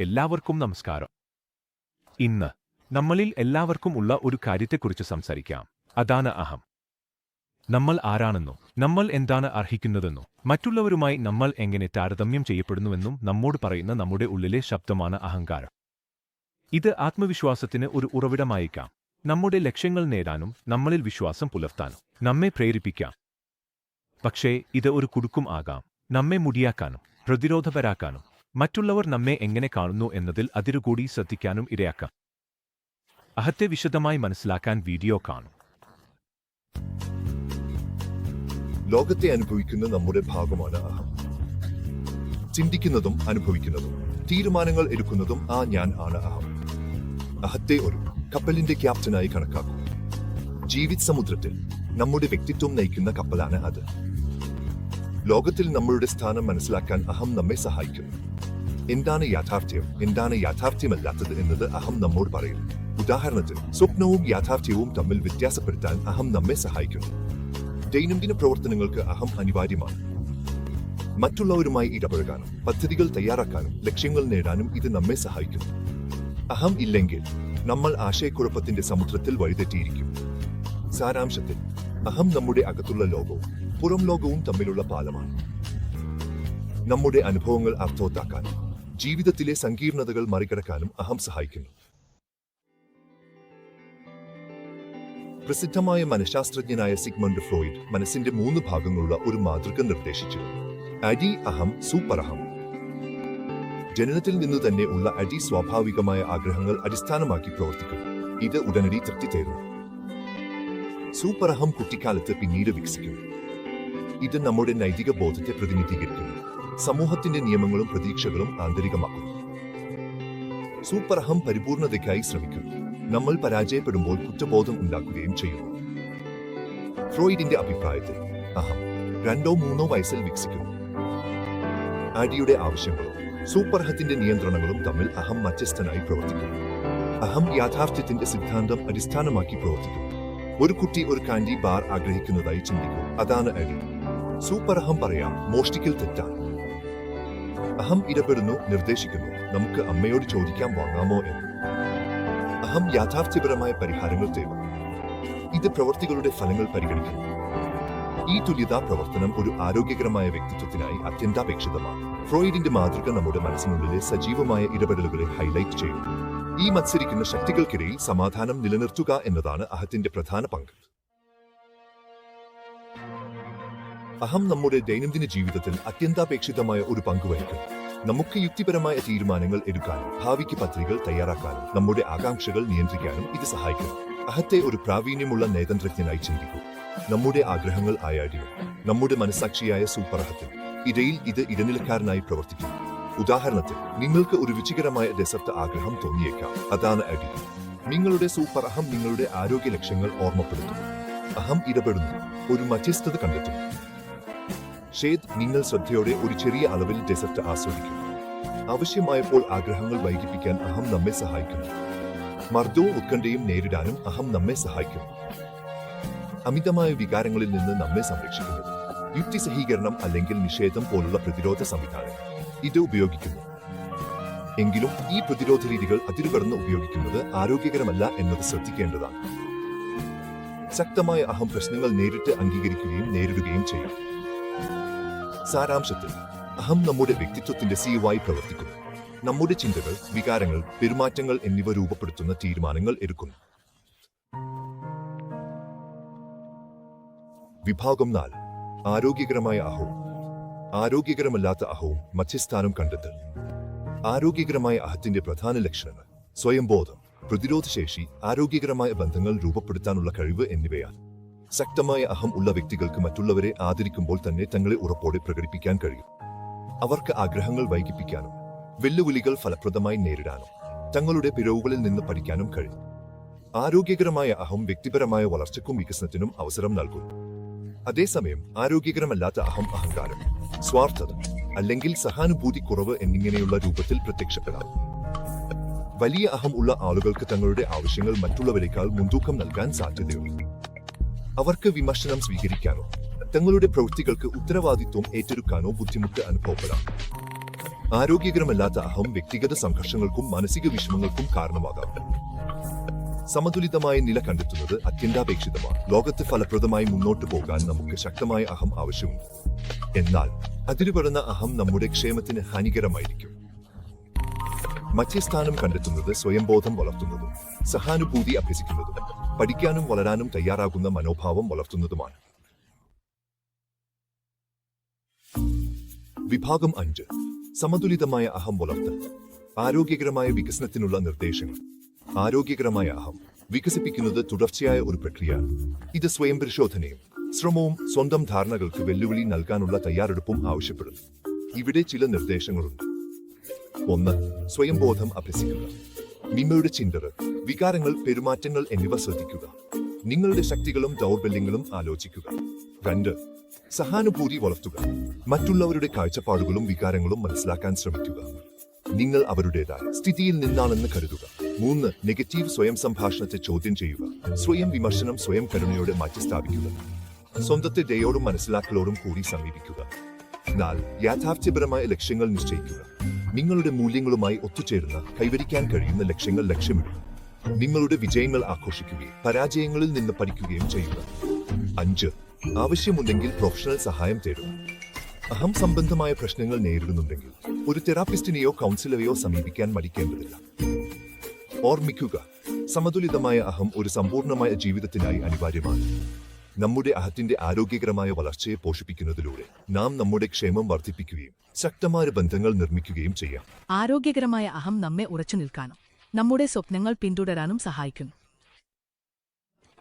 എല്ലാവർക്കും നമസ്കാരം. ഇന്ന് നമ്മളിൽ എല്ലാവർക്കും ഉള്ള ഒരു കാര്യത്തെക്കുറിച്ച് സംസാരിക്കാം. അതാണ് അഹം. നമ്മൾ ആരാണെന്നോ നമ്മൾ എന്താണ് അർഹിക്കുന്നതെന്നോ മറ്റുള്ളവരുമായി നമ്മൾ എങ്ങനെ താരതമ്യം ചെയ്യപ്പെടുന്നുവെന്നും നമ്മോട് പറയുന്ന നമ്മുടെ ഉള്ളിലെ ശബ്ദമാണ് അഹങ്കാരം. ഇത് ആത്മവിശ്വാസത്തിന് ഒരു ഉറവിടമായേക്കാം. നമ്മുടെ ലക്ഷ്യങ്ങൾ നേടാനും നമ്മളിൽ വിശ്വാസം പുലർത്താനും നമ്മെ പ്രേരിപ്പിക്കാം. പക്ഷേ ഇത് ഒരു കുടുക്കും ആകാം. നമ്മെ മുടിയാക്കാനും പ്രതിരോധപരാക്കാനും മറ്റുള്ളവർ നമ്മെ എങ്ങനെ കാണുന്നു എന്നതിൽ അതിരുകൂടി ശ്രദ്ധിക്കാനും ഇടയാക്കാം അഹത്തെ വിശദമായി മനസ്സിലാക്കാൻ വീഡിയോ കാണും. ലോകത്തെ അനുഭവിക്കുന്ന നമ്മുടെ ഭാഗമാണ് അഹം. ചിന്തിക്കുന്നതും അനുഭവിക്കുന്നതും തീരുമാനങ്ങൾ എടുക്കുന്നതും ആ ഞാൻ ആണ് അഹം. അഹത്തെ ഒരു കപ്പലിന്റെ ക്യാപ്റ്റനായി കണക്കാക്കും. ജീവിത സമുദ്രത്തിൽ നമ്മുടെ വ്യക്തിത്വം നയിക്കുന്ന കപ്പലാണ് അത്. ലോകത്തിൽ നമ്മളുടെ സ്ഥാനം മനസ്സിലാക്കാൻ അഹം നമ്മെ സഹായിക്കുന്നു. എന്താണ് യാഥാർത്ഥ്യം. എന്താണ് യാഥാർത്ഥ്യമല്ലാത്തത് എന്നത് അഹം നമ്മോട് പറയും ഉദാഹരണത്തിന് സ്വപ്നവും യാഥാർത്ഥ്യവും തമ്മിൽ വ്യത്യാസപ്പെടുത്താൻ അഹം നമ്മെ സഹായിക്കുന്നു. ദൈനംദിന പ്രവർത്തനങ്ങൾക്ക് അഹം അനിവാര്യമാണ്. മറ്റുള്ളവരുമായി ഇടപഴകാനും പദ്ധതികൾ തയ്യാറാക്കാനും ലക്ഷ്യങ്ങൾ നേടാനും ഇത് നമ്മെ സഹായിക്കുന്നു. അഹം ഇല്ലെങ്കിൽ നമ്മൾ ആശയക്കുഴപ്പത്തിന്റെ സമുദ്രത്തിൽ വഴിതെറ്റിയിരിക്കും. സാരാംശത്തിൽ അഹം നമ്മുടെ അകത്തുള്ള ലോകവും പുറം ലോകവും തമ്മിലുള്ള പാലമാണ്. നമ്മുടെ അനുഭവങ്ങൾ അർത്ഥവത്താക്കാനും ജീവിതത്തിലെ സങ്കീർണതകൾ മറികടക്കാനും അഹം സഹായിക്കുന്നു. പ്രസിദ്ധമായ മനഃശാസ്ത്രജ്ഞനായ സിഗ്മണ്ട് ഫ്രോയിഡ് മനസ്സിന്റെ മൂന്ന് ഭാഗങ്ങളുള്ള ഒരു മാതൃക നിർദ്ദേശിച്ചു. അഡി അഹം സൂപ്പർ അഹം ജനനത്തിൽ നിന്ന് തന്നെ ഉള്ള അടി സ്വാഭാവികമായ ആഗ്രഹങ്ങൾ അടിസ്ഥാനമാക്കി പ്രവർത്തിക്കുന്നു. ഇത് ഉടനടി തൃപ്തി സൂപ്പർ അഹം കുട്ടിക്കാലത്ത് പിന്നീട് വികസിക്കുന്നു. ഇത് നമ്മുടെ നൈതിക ബോധത്തെ പ്രതിനിധീകരിക്കുന്നു. സമൂഹത്തിന്റെ നിയമങ്ങളും പ്രതീക്ഷകളും ആന്തരികമാക്കുന്നു. സൂപ്പർ അഹം പരിപൂർണതയ്ക്കായി ശ്രമിക്കുന്നു. നമ്മൾ പരാജയപ്പെടുമ്പോൾ കുറ്റബോധം ഉണ്ടാക്കുകയും ചെയ്യുന്നു. ഫ്രോയിഡിന്റെ അഭിപ്രായത്തിൽ അഹം രണ്ടോ മൂന്നോ വയസ്സിൽ വികസിക്കുന്നു. അടിയുടെ ആവശ്യങ്ങളും സൂപ്പർഹത്തിന്റെ നിയന്ത്രണങ്ങളും തമ്മിൽ അഹം മധ്യസ്ഥനായി പ്രവർത്തിക്കുന്നു. അഹം യാഥാർത്ഥ്യത്തിന്റെ സിദ്ധാന്തം അടിസ്ഥാനമാക്കി പ്രവർത്തിക്കുന്നു. ഒരു കുട്ടി ഒരു കാൻഡി ബാർ ആഗ്രഹിക്കുന്നതായി ചിന്തിക്കും. അതാണ് അടി. സൂപ്പർ അഹം പറയാം മോഷ്ടിക്കൽ തെറ്റാണ്. അഹം ഇടപെടുന്നു നിർദ്ദേശിക്കുന്നു. നമുക്ക് അമ്മയോട് ചോദിക്കാൻ വാങ്ങാമോ എന്ന്. അഹം യാഥാർത്ഥ്യപരമായ പരിഹാരങ്ങൾ തേടും. ഇത് പ്രവർത്തികളുടെ ഫലങ്ങൾ പരിഗണിക്കുന്നു. ഈ തുല്യതാ പ്രവർത്തനം ഒരു ആരോഗ്യകരമായ വ്യക്തിത്വത്തിനായി അത്യന്താപേക്ഷിതമാണ്. ഫ്രോയിഡിന്റെ മാതൃക നമ്മുടെ മനസ്സിനുള്ളിലെ സജീവമായ ഇടപെടലുകളെ ഹൈലൈറ്റ് ചെയ്യുന്നു ഈ മത്സരിക്കുന്ന ശക്തികൾക്കിടയിൽ സമാധാനം നിലനിർത്തുക എന്നതാണ് അഹത്തിന്റെ പ്രധാന പങ്ക്. അഹം നമ്മുടെ ദൈനംദിന ജീവിതത്തിൽ അത്യന്താപേക്ഷിതമായ ഒരു പങ്ക് വഹിക്കുന്നു നമുക്ക് യുക്തിപരമായ തീരുമാനങ്ങൾ എടുക്കാനും ഭാവിക്ക് പദ്ധതികൾ തയ്യാറാക്കാനും നമ്മുടെ ആകാംക്ഷകൾ നിയന്ത്രിക്കാനും ഇത് സഹായിക്കും. അഹത്തെ ഒരു പ്രാവീണ്യമുള്ള നയതന്ത്രജ്ഞനായി ചിന്തിക്കൂ. നമ്മുടെ ആഗ്രഹങ്ങൾ ആയാടിയും നമ്മുടെ മനസാക്ഷിയായ സൂപ്പറഹത്തിൽ ഇടയിൽ ഇത് ഇടനിലക്കാരനായി പ്രവർത്തിക്കും. ഉദാഹരണത്തിൽ നിങ്ങൾക്ക് ഒരു രുചികരമായ ഡെസർട്ട് ആഗ്രഹം തോന്നിയേക്കാം. അതാണ് അടി. നിങ്ങളുടെ സൂപ്പർ അഹം നിങ്ങളുടെ ആരോഗ്യ ലക്ഷ്യങ്ങൾ ഓർമ്മപ്പെടുത്തുന്നു അഹം ഇടപെടുന്നു. ഒരു മധ്യസ്ഥത കണ്ടെത്തുന്നു ഷേദ് നിങ്ങൾ ശ്രദ്ധയോടെ ഒരു ചെറിയ അളവിൽ ഡെസർട്ട് ആസ്വദിക്കും ആവശ്യമായപ്പോൾ ആഗ്രഹങ്ങൾ വൈകിപ്പിക്കാൻ അഹം നമ്മെ സഹായിക്കുന്നു. മർദ്ദവും ഉത്കണ്ഠയും നേരിടാനും അഹം നമ്മെ സഹായിക്കുന്നു. അമിതമായ വികാരങ്ങളിൽ നിന്ന് നമ്മെ സംരക്ഷിക്കുന്നത് യുക്തിസഹീകരണം അല്ലെങ്കിൽ നിഷേധം പോലുള്ള പ്രതിരോധ സംവിധാനം ഇത് ഉപയോഗിക്കുന്നു. എങ്കിലും ഈ പ്രതിരോധ രീതികൾ അതിരുകടന്ന് ഉപയോഗിക്കുന്നത് ആരോഗ്യകരമല്ല എന്നത് ശ്രദ്ധിക്കേണ്ടതാണ്. ശക്തമായ അഹം പ്രശ്നങ്ങൾ നേരിട്ട് അംഗീകരിക്കുകയും നേരിടുകയും ചെയ്യും. സാരാംശത്തിൽ അഹം നമ്മുടെ വ്യക്തിത്വത്തിന്റെ സിയുവായി പ്രവർത്തിക്കുന്നു. നമ്മുടെ ചിന്തകൾ വികാരങ്ങൾ പെരുമാറ്റങ്ങൾ എന്നിവ രൂപപ്പെടുത്തുന്ന തീരുമാനങ്ങൾ എടുക്കുന്നു. വിഭാഗം നാല് ആരോഗ്യകരമായ അഹവും. ആരോഗ്യകരമല്ലാത്ത അഹവും മധ്യസ്ഥാനം കണ്ടെത്തൽ. ആരോഗ്യകരമായ അഹത്തിന്റെ പ്രധാന ലക്ഷണങ്ങൾ സ്വയംബോധം പ്രതിരോധശേഷി ആരോഗ്യകരമായ ബന്ധങ്ങൾ രൂപപ്പെടുത്താനുള്ള കഴിവ് എന്നിവയാണ്. ശക്തമായ അഹം ഉള്ള വ്യക്തികൾക്ക് മറ്റുള്ളവരെ ആദരിക്കുമ്പോൾ തന്നെ തങ്ങളെ ഉറപ്പോടെ പ്രകടിപ്പിക്കാൻ കഴിയും. അവർക്ക് ആഗ്രഹങ്ങൾ വൈകിപ്പിക്കാനും വെല്ലുവിളികൾ ഫലപ്രദമായി നേരിടാനും തങ്ങളുടെ പിഴവുകളിൽ നിന്ന് പഠിക്കാനും കഴിയും. ആരോഗ്യകരമായ അഹം വ്യക്തിപരമായ വളർച്ചയ്ക്കും വികസനത്തിനും അവസരം നൽകുന്നു അതേസമയം ആരോഗ്യകരമല്ലാത്ത അഹം അഹങ്കാരം സ്വാർത്ഥത അല്ലെങ്കിൽ സഹാനുഭൂതി കുറവ് എന്നിങ്ങനെയുള്ള രൂപത്തിൽ പ്രത്യക്ഷപ്പെടാം. വലിയ അഹം ഉള്ള ആളുകൾക്ക് തങ്ങളുടെ ആവശ്യങ്ങൾ മറ്റുള്ളവരെക്കാൾ മുൻതൂക്കം നൽകാൻ സാധ്യതയുണ്ട്. അവർക്ക് വിമർശനം സ്വീകരിക്കാനോ തങ്ങളുടെ പ്രവൃത്തികൾക്ക് ഉത്തരവാദിത്വം ഏറ്റെടുക്കാനോ ബുദ്ധിമുട്ട് അനുഭവപ്പെടാം. ആരോഗ്യകരമല്ലാത്ത അഹം വ്യക്തിഗത സംഘർഷങ്ങൾക്കും മാനസിക വിഷമങ്ങൾക്കും കാരണമാകാം. സമതുലിതമായ നില കണ്ടെത്തുന്നത് അത്യന്താപേക്ഷിതമാണ്. ലോകത്ത് ഫലപ്രദമായി മുന്നോട്ട് പോകാൻ നമുക്ക് ശക്തമായ അഹം ആവശ്യമുണ്ട്. എന്നാൽ അതിരുപെടുന്ന അഹം നമ്മുടെ ക്ഷേമത്തിന് ഹാനികരമായിരിക്കും. മറ്റേ സ്ഥാനം കണ്ടെത്തുന്നത് സ്വയംബോധം വളർത്തുന്നതും സഹാനുഭൂതി അഭ്യസിക്കുന്നതും. പഠിക്കാനും വളരാനും തയ്യാറാകുന്ന മനോഭാവം വളർത്തുന്നതുമാണ്. വിഭാഗം അഞ്ച്. സമതുലിതമായ അഹം വളർത്തൽ. ആരോഗ്യകരമായ വികസനത്തിനുള്ള നിർദ്ദേശങ്ങൾ. ആരോഗ്യകരമായ അഹം വികസിപ്പിക്കുന്നത് തുടർച്ചയായ ഒരു പ്രക്രിയ ഇത് സ്വയം പരിശോധനയും ശ്രമവും സ്വന്തം ധാരണകൾക്ക് വെല്ലുവിളി നൽകാനുള്ള തയ്യാറെടുപ്പും ആവശ്യപ്പെടുന്നു. ഇവിടെ ചില നിർദ്ദേശങ്ങളുണ്ട്. ഒന്ന് സ്വയംബോധം അഭ്യസിക്കുക. നിങ്ങളുടെ ചിന്തകൾ. വികാരങ്ങൾ പെരുമാറ്റങ്ങൾ എന്നിവ ശ്രദ്ധിക്കുക. നിങ്ങളുടെ ശക്തികളും ദൗർബല്യങ്ങളും ആലോചിക്കുക. രണ്ട് സഹാനുഭൂതി വളർത്തുക. മറ്റുള്ളവരുടെ കാഴ്ചപ്പാടുകളും വികാരങ്ങളും മനസ്സിലാക്കാൻ ശ്രമിക്കുക. നിങ്ങൾ അവരുടേതായ സ്ഥിതിയിൽ നിന്നാണെന്ന് കരുതുക. മൂന്ന് നെഗറ്റീവ് സ്വയം സംഭാഷണത്തെ ചോദ്യം ചെയ്യുക. സ്വയം വിമർശനം സ്വയം കരുണയോടെ മാറ്റിസ്ഥാപിക്കുക സ്വന്തത്തെ ദയോടും മനസ്സിലാക്കലോടും കൂടി സമീപിക്കുക. നാല് യാഥാർത്ഥ്യപരമായ ലക്ഷ്യങ്ങൾ നിശ്ചയിക്കുക. നിങ്ങളുടെ മൂല്യങ്ങളുമായി ഒത്തുചേർന്ന് കൈവരിക്കാൻ കഴിയുന്ന ലക്ഷ്യങ്ങൾ ലക്ഷ്യമിടുക. നിങ്ങളുടെ വിജയങ്ങൾ ആഘോഷിക്കുകയും പരാജയങ്ങളിൽ നിന്ന് പഠിക്കുകയും ചെയ്യുക. അഞ്ച് ആവശ്യമുണ്ടെങ്കിൽ പ്രൊഫഷണൽ സഹായം തേടുക. അഹം സംബന്ധമായ പ്രശ്നങ്ങൾ നേരിടുന്നുണ്ടെങ്കിൽ ഒരു തെറാപ്പിസ്റ്റിനെയോ കൗൺസിലറെയോ സമീപിക്കാൻ മടിക്കേണ്ടതില്ല. ഓർമ്മിക്കുക സമതുലിതമായ അഹം ഒരു സമ്പൂർണമായ ജീവിതത്തിനായി അനിവാര്യമാണ്. നമ്മുടെ അഹത്തിന്റെ ആരോഗ്യകരമായ വളർച്ചയെ പോഷിപ്പിക്കുന്നതിലൂടെ നാം നമ്മുടെ ക്ഷേമം വർദ്ധിപ്പിക്കുകയും ശക്തമായ ബന്ധങ്ങൾ നിർമ്മിക്കുകയും ചെയ്യാം. ആരോഗ്യകരമായ അഹം നമ്മെ ഉറച്ചു നിൽക്കാനും. നമ്മുടെ സ്വപ്നങ്ങൾ പിന്തുടരാനും സഹായിക്കുന്നു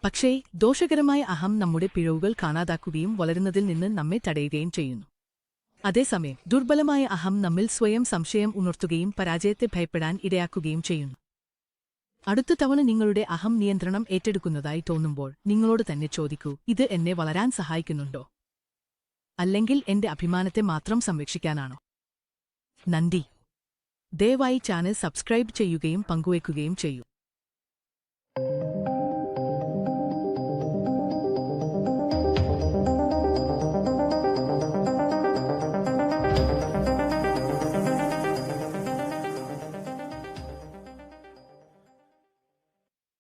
പക്ഷേ ദോഷകരമായ അഹം നമ്മുടെ പിഴവുകൾ കാണാതാക്കുകയും വളരുന്നതിൽ നിന്ന് നമ്മെ തടയുകയും ചെയ്യുന്നു. അതേസമയം ദുർബലമായ അഹം നമ്മിൽ സ്വയം സംശയം ഉണർത്തുകയും പരാജയത്തെ ഭയപ്പെടാൻ ഇടയാക്കുകയും ചെയ്യുന്നു. അടുത്ത തവണ നിങ്ങളുടെ അഹം നിയന്ത്രണം ഏറ്റെടുക്കുന്നതായി തോന്നുമ്പോൾ നിങ്ങളോട് തന്നെ ചോദിക്കൂ ഇത് എന്നെ വളരാൻ സഹായിക്കുന്നുണ്ടോ? അല്ലെങ്കിൽ എന്റെ അഭിമാനത്തെ മാത്രം സംരക്ഷിക്കാനാണോ? നന്ദി. ദയവായി ചാനൽ സബ്സ്ക്രൈബ് ചെയ്യുകയും പങ്കുവയ്ക്കുകയും ചെയ്യൂ.